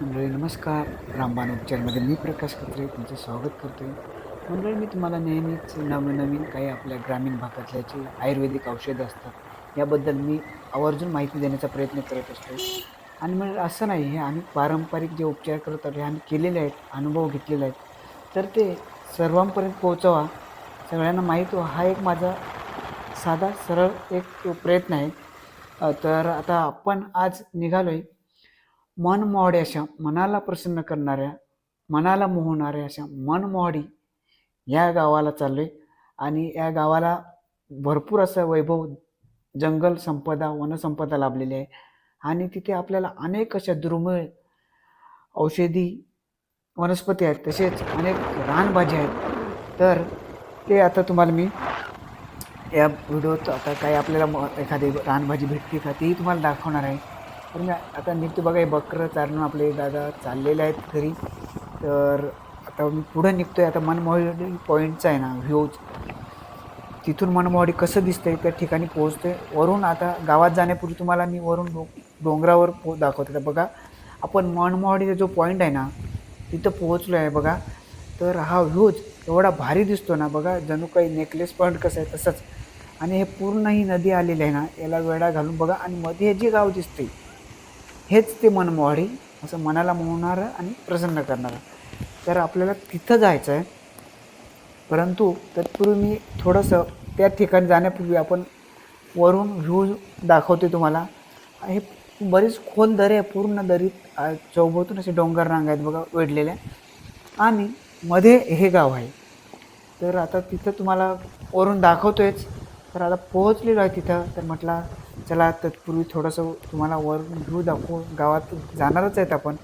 मंडळी नमस्कार. रामबाण उपचारमध्ये मी प्रकाश कत्रे तुमचं स्वागत करतो आहे मंडळी मी तुम्हाला नेहमीच नवनवीन काही आपल्या ग्रामीण भागातल्या जे आयुर्वेदिक औषधं असतात याबद्दल मी आवर्जून माहिती देण्याचा प्रयत्न करत असतो. आणि म्हणजे असं नाही हे आम्ही पारंपरिक जे उपचार करत आहोत हे आम्ही केलेले आहेत अनुभव घेतलेले आहेत. तर ते सर्वांपर्यंत पोहोचवा. सगळ्यांना माहीत व्हा हा एक माझा साधा सरळ एक प्रयत्न आहे. तर आता आपण आज निघालो आहे मनमोहडे अशा मनाला प्रसन्न करणाऱ्या मनाला मोहणाऱ्या अशा मनमोहडी या गावाला चाललो आहे आणि या गावाला भरपूर असं वैभव जंगल संपदा वनसंपदा लाभलेली आहे. आणि तिथे आपल्याला अनेक अशा दुर्मिळ औषधी वनस्पती आहेत तसेच अनेक रानभाज्या आहेत. तर ते आता तुम्हाला मी या व्हिडिओत आता काही आपल्याला म- एखादी रानभाजी भेटते का तेही तुम्हाला दाखवणार आहे. तर मी आता निघतो बघा हे बकरं चारणं आपले दादा चाललेले आहेत घरी. तर आता मी पुढं निघतो आहे आता मनमोहडी पॉईंटचा आहे ना व्ह्यूज तिथून मनमोहडी कसं दिसतंय त्या ठिकाणी पोहोचते वरून आता गावात जाण्यापूर्वी तुम्हाला मी वरून डो डोंगरावर पो दाखवतो. तर बघा आपण मनमोहडीचा जो पॉईंट आहे ना तिथं पोहोचलो आहे बघा. तर हा व्ह्यूज एवढा भारी दिसतो ना बघा जणू काही नेकलेस पॉईंट कसं आहे तसंच. आणि हे पूर्ण ही नदी आलेली आहे ना याला वेढा घालून बघा. आणि मध्ये हे जे गाव दिसते हेच ते मनमोहडी असं मनाला मोहणारं आणि प्रसन्न करणारं. तर आपल्याला तिथं जायचं आहे परंतु तत्पूर्वी मी थोडंसं त्या ठिकाणी जाण्यापूर्वी आपण वरून व्ह्यू दाखवते तुम्हाला. हे बरीच खोल दरे आहे पूर्ण दरीत चौभोतून चौभोवतून असे डोंगर रांग आहेत बघा वेढलेल्या. आणि मध्ये हे गाव आहे. तर आता तिथं तुम्हाला वरून दाखवतोयच. तर आता पोहोचलेलो आहे तिथं. तर म्हटलं चला तत्पूर्वी थोडंसं तुम्हाला वरून व्ह्यू दाखवू. गावात जाणारच आहेत आपण.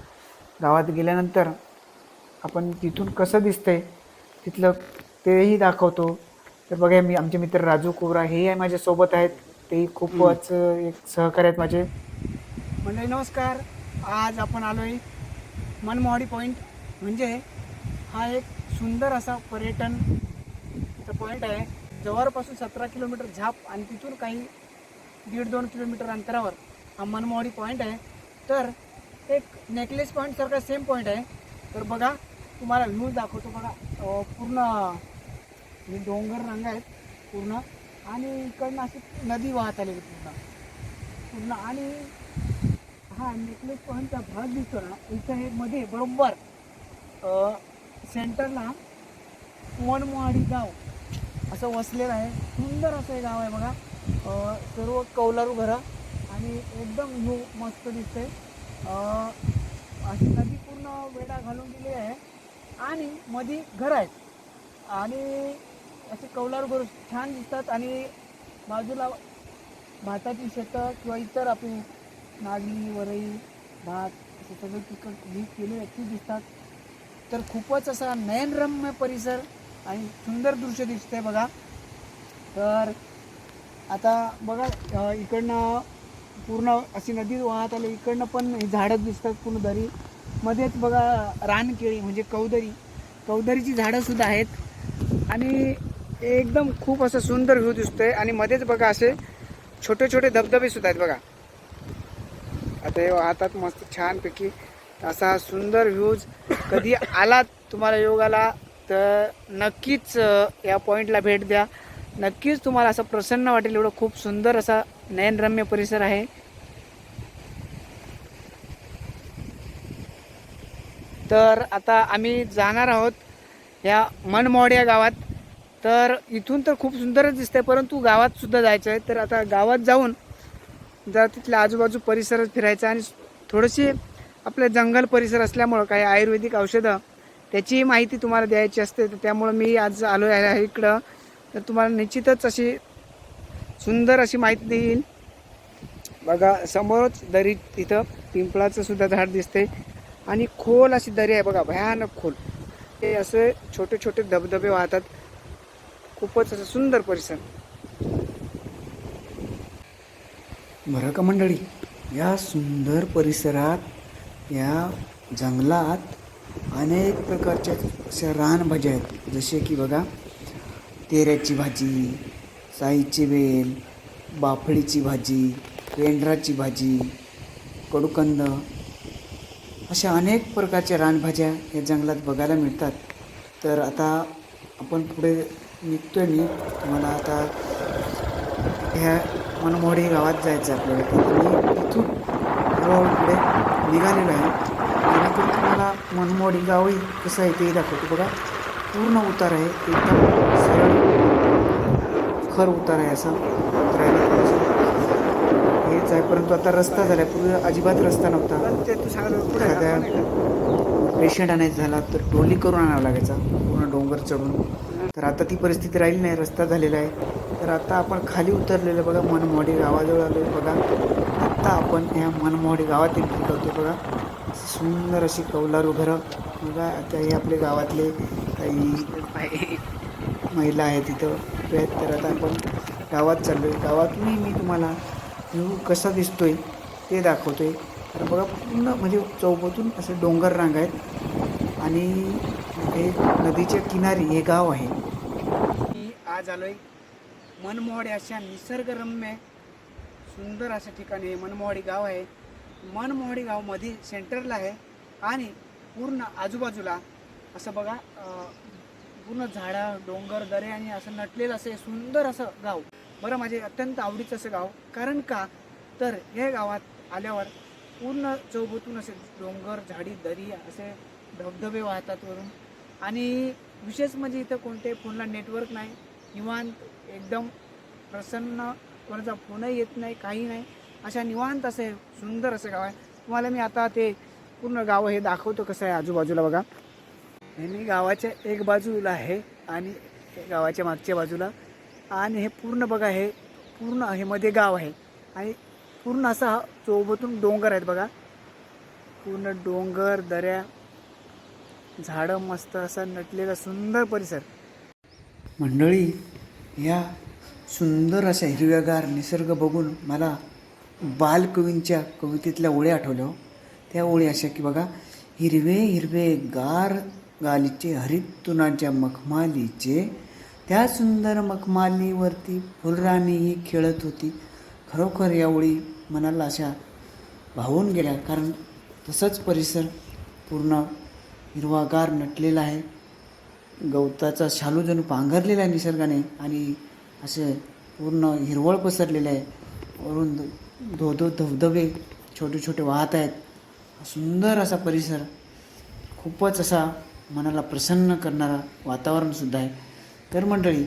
गावात गेल्यानंतर आपण तिथून कसं दिसतंय तिथलं तेही दाखवतो. तर बघा मी आमचे मित्र राजू कोबरा हेही आहे माझ्यासोबत आहेत. तेही खूपच एक सहकारी आहेत माझे. मंडळी नमस्कार. आज आपण आलो आहे मनमोहाडी पॉईंट म्हणजे हा एक सुंदर असा पर्यटनचा पॉईंट आहे. जवळपासून सतरा किलोमीटर झाप आणि तिथून काही दीड दोन किलोमीटर अंतरावर. हा पॉईंट आहे. तर एक नेकलेस पॉईंटसारखा सेम पॉईंट आहे. तर बघा तुम्हाला व्ह्यू दाखवतो बघा. पूर्ण हे डोंगर रंग आहेत पूर्ण. आणि इकडनं अशी नदी वाहत आलेली पूर्ण. पूर्ण आणि हा नेकलेस पॉईंटचा भाग दिसतो ना इथं हे मध्ये बरोबर सेंटरला मनमोहाडी गाव असं वसलेलं आहे. सुंदर असं हे गाव आहे बघा. सर्व कौलारू घरं आणि एकदम व्ह्यू मस्त दिसते अशी नदी पूर्ण वेढा घालून दिली आहे. आणि मधी घर आहेत. आणि असे कौलारू घर छान दिसतात आणि बाजूला भाताची शेतं किंवा इतर आपली नागली वरई भात असे सगळे पिकं ही केले ती दिसतात. तर खूपच असा नयनरम्य परिसर आणि सुंदर दृश्य दिसतंय बघा. तर आता बघा अ, इकडनं पूर्ण अशी नदी वाहत आली इकडनं पण हे झाडं दिसतात पूर्ण दरी. मध्येच बघा रानकेळी म्हणजे कौदरी. कौदरीची झाडं सुद्धा आहेत. आणि एकदम खूप असं सुंदर व्ह्यू दिसतोय. आणि मध्येच बघा असे छोटे छोटे धबधबे सुद्धा आहेत बघा. आता हे वाहतात मस्त छानपैकी. असा हा सुंदर व्ह्यूज. कधी आलात तुम्हाला योग आला तर नक्कीच अ, या पॉईंटला भेट द्या. नक्कीच तुम्हाला असं प्रसन्न वाटेल एवढं खूप सुंदर असा नयनरम्य परिसर आहे. तर आता आम्ही जाणार आहोत या मनमोड या गावात. तर इथून तर खूप सुंदरच दिसतंय परंतु गावात सुद्धा जायचं आहे. तर आता गावात जाऊन जरा तिथल्या आजूबाजू परिसरात फिरायचा आणि थोडीशी आपलं जंगल परिसर असल्यामुळं काही आयुर्वेदिक औषधं त्याचीही माहिती तुम्हाला द्यायची असते. तर त्यामुळं मी आज आलो आहे इकडं. तर तुम्हाला निश्चितच अशी सुंदर अशी माहिती देईल बघा समोरच दरी तिथं पिंपळाचं सुद्धा झाड दिसते आणि खोल अशी दरी आहे बघा भयानक खोल. ते असे छोटे छोटे धबधबे वाहतात. खूपच असं सुंदर परिसर. बरं का मंडळी या सुंदर परिसरात या जंगलात अनेक प्रकारच्या अशा रानभाज्या आहेत. जसे की बघा तेऱ्याची भाजी साईची वेल बाफळीची भाजी वेंडराची भाजी कडुकंद अशा अनेक प्रकारच्या रानभाज्या या जंगलात बघायला मिळतात. तर आता आपण पुढे निघतोय मी. तुम्हाला आता ह्या मनमोडी गावात जायचं आहे आपल्याला. तर मी इथून हळूहळू पुढे निघालेलो आहे. जेणेकरून तुम्हाला मनमोडी गावही कसं आहे ते दाखवतो बघा. पूर्ण उतार आहे. एकदम सरळ खर उतार आहे असा. उतरायला हेच आहे परंतु आता रस्ता झाला आहे पूर्वी अजिबात रस्ता नव्हता. एखाद्या पेशंट आणायचा झाला तर टोली करून आणावा लागायचा पूर्ण डोंगर चढून. तर आता ती परिस्थिती राहिली नाही रस्ता झालेला आहे. तर आता आपण खाली उतरलेलं बघा मनमोडी गावाजवळ आलो बघा. आत्ता आपण ह्या मनमोडी गावात एंट्री करतो बघा. सुंदर अशी कौलारू घरं. बघा आता हे आपले गावातले काही महिला आहेत तिथं. उभ्या करत तर आता आपण गावात चाललो आहे गावातूनही मी तुम्हाला व्ह्यू कसा दिसतो आहे ते दाखवतो आहे तर बघा पूर्ण म्हणजे चौबतून असे डोंगर रांग आहेत. आणि हे नदीच्या किनारी हे गाव आहे. मी आज आलो आहे मनमोहडे अशा निसर्गरम्य सुंदर अशा ठिकाणी. आहे. मनमोहडी गाव आहे. मनमोहडी गावमध्ये सेंटरला आहे आणि पूर्ण आजूबाजूला असं बघा पूर्ण झाडं डोंगर दरे आणि असं नटलेलं असं सुंदर असं गाव. बरं माझे अत्यंत आवडीचं असं गाव. कारण का? तर हे गावात आल्यावर पूर्ण चौबतून असे डोंगर झाडी दरी असे धबधबे वाहतात वरून. आणि विशेष म्हणजे इथं कोणते फोनला नेटवर्क नाही. निवांत एकदम प्रसन्न कोणाचा फोनही येत नाही काही नाही. अशा निवांत असे सुंदर असं गाव आहे. तुम्हाला मी आता ते पूर्ण गाव हे दाखवतो कसं आहे आजूबाजूला बघा. हे मी गावाच्या एक बाजूला आहे आणि गावाच्या मागच्या बाजूला. आणि हे पूर्ण बघा हे पूर्ण हे मध्ये गाव आहे. आणि पूर्ण असा हा चोबतून डोंगर आहेत बघा. पूर्ण डोंगर दऱ्या झाडं मस्त असा नटलेला सुंदर परिसर. मंडळी या सुंदर अशा हिरव्यागार निसर्ग बघून मला बालकवींच्या कवितेतल्या ओळ्या आठवल्या हो. त्या ओळी अशा की बघा हिरवे हिरवे गार गालीचे हरितुनाच्या मखमालीचे त्या सुंदर मखमालीवरती फुलराणीही खेळत होती. खरोखर यावेळी मनाला अशा भावून गेल्या. कारण तसंच परिसर पूर्ण हिरवागार नटलेला आहे. गवताचा शालू जणू पांघरलेला आहे निसर्गाने आणि असे पूर्ण हिरवळ पसरलेलं आहे. वरून धो धो धबधबे छोटे छोटे वाहत आहेत. सुंदर असा परिसर खूपच असा मनाला प्रसन्न करणारा वातावरणसुद्धा आहे. तर मंडळी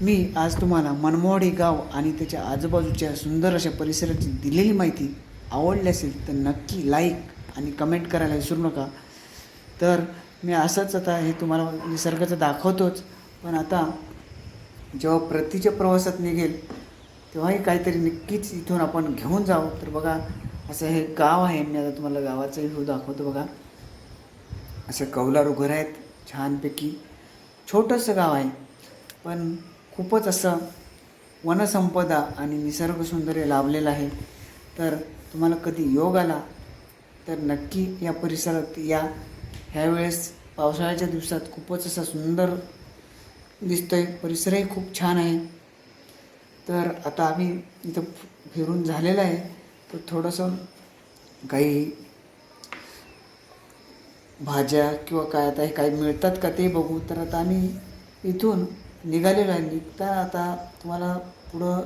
मी आज तुम्हाला मनमोहडी गाव आणि त्याच्या आजूबाजूच्या सुंदर अशा परिसराची दिलेली माहिती आवडली असेल तर नक्की लाईक आणि कमेंट करायला विसरू नका. तर मी असंच आता हे तुम्हाला निसर्गाचं दाखवतोच पण आता जेव्हा प्रतीच्या प्रवासात निघेल तेव्हाही काहीतरी नक्कीच इथून आपण घेऊन जाऊ तर बघा असं हे गाव आहे. मी आता तुम्हाला गावाचं व्ह्यू दाखवतो बघा. असं कौलारू घर आहेत छानपैकी छोटंसं गाव आहे. पण खूपच असं वनसंपदा आणि निसर्ग सौंदर्य लाभलेलं आहे. तर तुम्हाला कधी योग आला तर नक्की या परिसरात या. ह्यावेळेस पावसाळ्याच्या दिवसात खूपच असा सुंदर दिसतोय. परिसरही खूप छान आहे. तर आता आम्ही इथं फिरून झालेलं आहे. तर थोडंसं काही भाज्या किंवा काय आता हे काही मिळतात का ते बघू. तर आता आम्ही इथून निघालेलो आहे. निघता आता तुम्हाला पुढं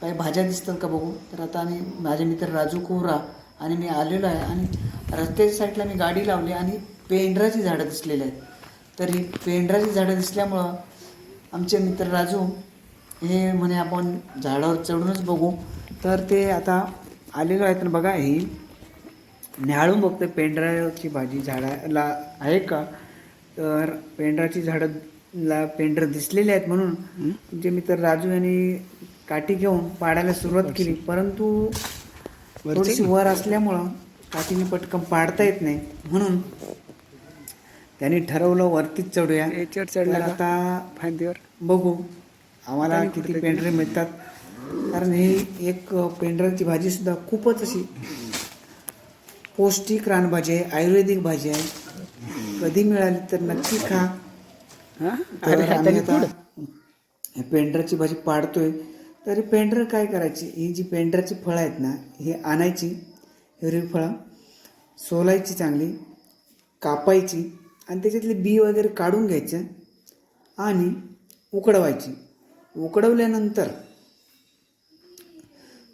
काही भाज्या दिसतात का बघू. तर आता आम्ही माझे मित्र राजू कोहरा आणि मी आलेलो आहे. आणि रस्त्याच्या साईडला मी गाडी लावली आणि पेंढराची झाडं दिसलेली आहेत. तर ही पेंढराची झाडं दिसल्यामुळं आमचे मित्र राजू हे म्हणे आपण झाडावर चढूनच बघू. तर ते आता आलेलो आहेत. ना बघा ही न्याहाळून बघते पेंढराची भाजी झाडाला आहे का? तर पेंढराची झाडंला पेंढर दिसलेले आहेत म्हणून तुमचे मित्र राजू यांनी काठी घेऊन पाडायला सुरुवात केली. परंतु थोडीशी वर असल्यामुळं काठीने पटकन पाडता येत नाही. म्हणून त्यांनी ठरवलं वरतीच चढूया. याच्यावर चढला? आता फांदीवर? बघू आम्हाला किती पेंढरे मिळतात. कारण ही एक पेंढराची भाजी सुद्धा खूपच अशी पौष्टिक रानभाजी आहे आयुर्वेदिक भाजी आहे. कधी मिळाली तर नक्की खा. हा? तर आम्ही आता पेंढराची भाजी पाडतोय. तरी पेंढरं काय करायची? ही जी पेंढराची फळं आहेत ना ही आणायची हिरवी फळं सोलायची चांगली कापायची आणि त्याच्यातले बी वगैरे काढून घ्यायचं आणि उकडवायची. उकडवल्यानंतर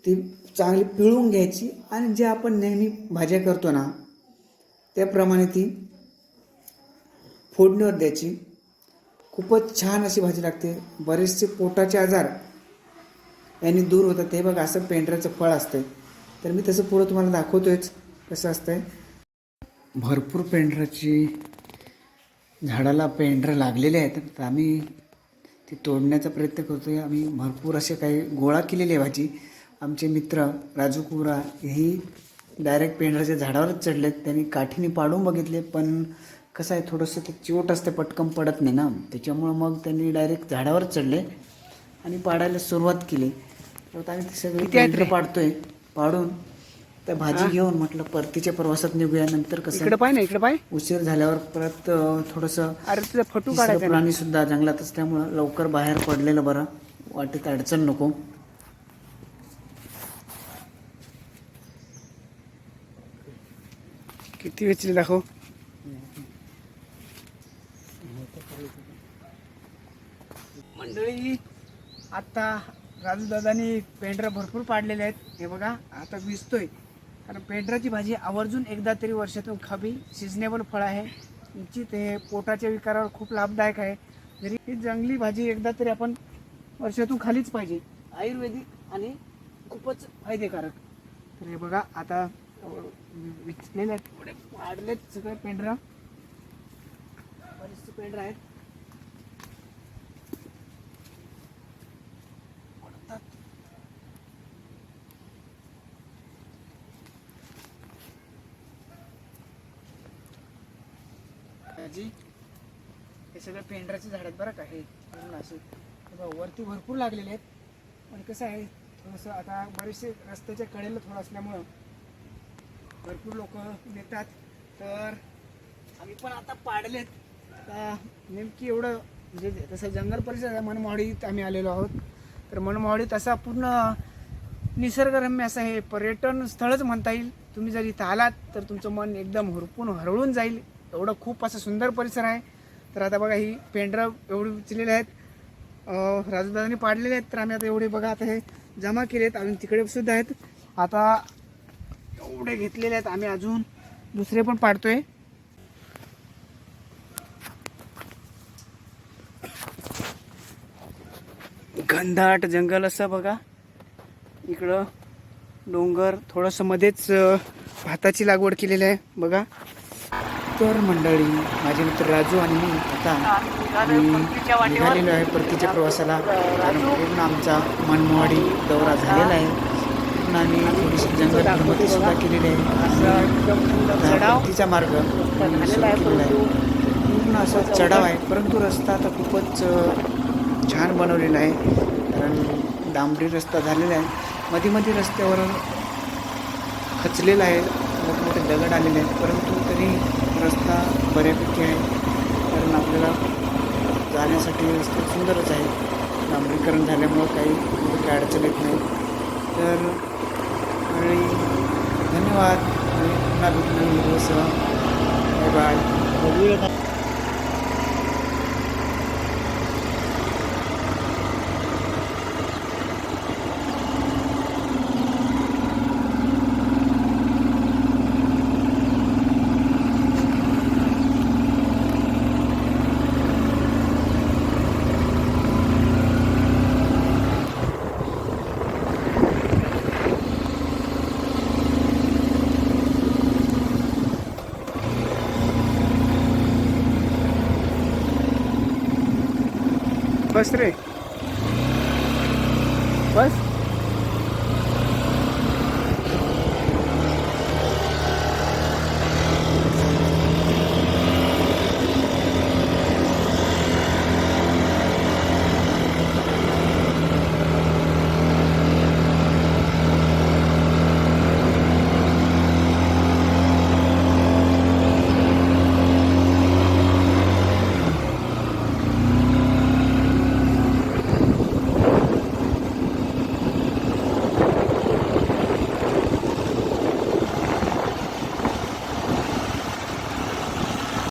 ती चांगली पिळून घ्यायची आणि जे आपण नेहमी भाज्या करतो ना त्याप्रमाणे ती फोडणीवर द्यायची. खूपच छान अशी भाजी लागते. बरेचसे पोटाचे आजार यांनी दूर होतात. हे बघा असं पेंढऱ्याचं फळ असतंय. तर मी तसं पुढं तुम्हाला दाखवतोयच कसं असतंय. भरपूर पेंढराची झाडाला पेंढरं लागलेले आहेत. तर आम्ही ती तोडण्याचा प्रयत्न करतो आहे आम्ही भरपूर असे काही गोळा केलेली आहे भाजी. आमचे मित्र राजू कुबरा हेही डायरेक्ट पेंढराच्या झाडावरच चढलेत. त्यांनी काठीने पाडून बघितले पण कसं आहे थोडंसं ते चिवट असते पटकन पडत नाही ना. त्याच्यामुळं मग त्यांनी डायरेक्ट झाडावरच चढले आणि पाडायला सुरुवात केली. तर आम्ही ते सगळे पेंढरं? पाडतोय पाडून त्या भाजी घेऊन म्हटलं परतीच्या प्रवासात निघूया नंतर कसं इकडे पाय ना इकडे पाय. उशीर झाल्यावर परत थोडंसं अरे तुझा फटू काढायचा. प्राणी सुद्धा जंगलात असल्यामुळं लवकर बाहेर पडलेलं बरं. वाटेत अडचण नको. किती वेचले दाखव. मंडळी आता राजूदादानी पेंढरा भरपूर पाडलेले आहेत. हे बघा आता विजतोय. कारण पेंढराची भाजी आवर्जून एकदा तरी वर्षातून खावी. सिजनेबल फळ आहे. निश्चित हे पोटाच्या विकारावर खूप लाभदायक आहे. जरी ही जंगली भाजी एकदा तरी आपण वर्षातून खालीच पाहिजे. आयुर्वेदिक आणि खूपच फायदेकारक. तर हे बघा आता विचलेले आहेत थोडे वाढलेत सगळे पेंढरा बरेचसे पेंढरा आहेत हे सगळं पेंढराचे झाड आहेत बरं का? हे असे. वरती भरपूर लागलेले आहेत. पण कसं आहे थोडंसं आता बरेचसे रस्त्याच्या कडेला थोडं असल्यामुळं भरपूर लोक नेतात. तर आम्ही पण आता पाडलेत. आता नेमकी एवढं म्हणजे तसं जंगल परिसर आहे मनमोहडीत आम्ही आलेलो आहोत. तर मनमोहडीत असा पूर्ण निसर्गरम्य असं हे पर्यटन स्थळच म्हणता येईल. तुम्ही जर इथं आलात तर तुमचं मन एकदम हुरपून हरळून जाईल. एवढं खूप असं सुंदर परिसर आहे. तर आता बघा ही पेंढरं एवढी उचललेले आहेत. राजूदादांनी पाडलेले आहेत. तर आम्ही आता एवढे बघा आता हे जमा केले आहेत अजून तिकडे सुद्धा आहेत. आता एवढे घेतलेले आहेत आम्ही अजून. दुसरे पण पाडतोय. घनदाट जंगल असं बघा. इकडं डोंगर थोडंसं मध्येच भाताची लागवड केलेली आहे बघा. तर मंडळी माझे मित्र राजू आणि मी आता निघालेलो आहे परतीच्या प्रवासाला. कारण पूर्ण आमचा मनमोहाडी दौरा झालेला आहे. आम्ही थोडीशी जंगल भ्रमंती सुद्धा केलेली आहे. परतीचा मार्ग केलेला आहे. पूर्ण असा चढाव आहे. परंतु रस्ता आता खूपच छान बनवलेला आहे. कारण डांबरी रस्ता झालेला आहे. मध्ये मध्ये रस्त्यावर खचलेला आहे. मोठमोठे दगड आलेले आहेत. परंतु तरी रस्ता बऱ्यापैकी आहे. कारण आपल्याला जाण्यासाठी रस्ता सुंदरच आहे. डांबरीकरण झाल्यामुळं काही काही अडचण येत नाही. तर आणि धन्यवाद. आणि पुन्हा भेटू नवीन बाय बाय Быстрей.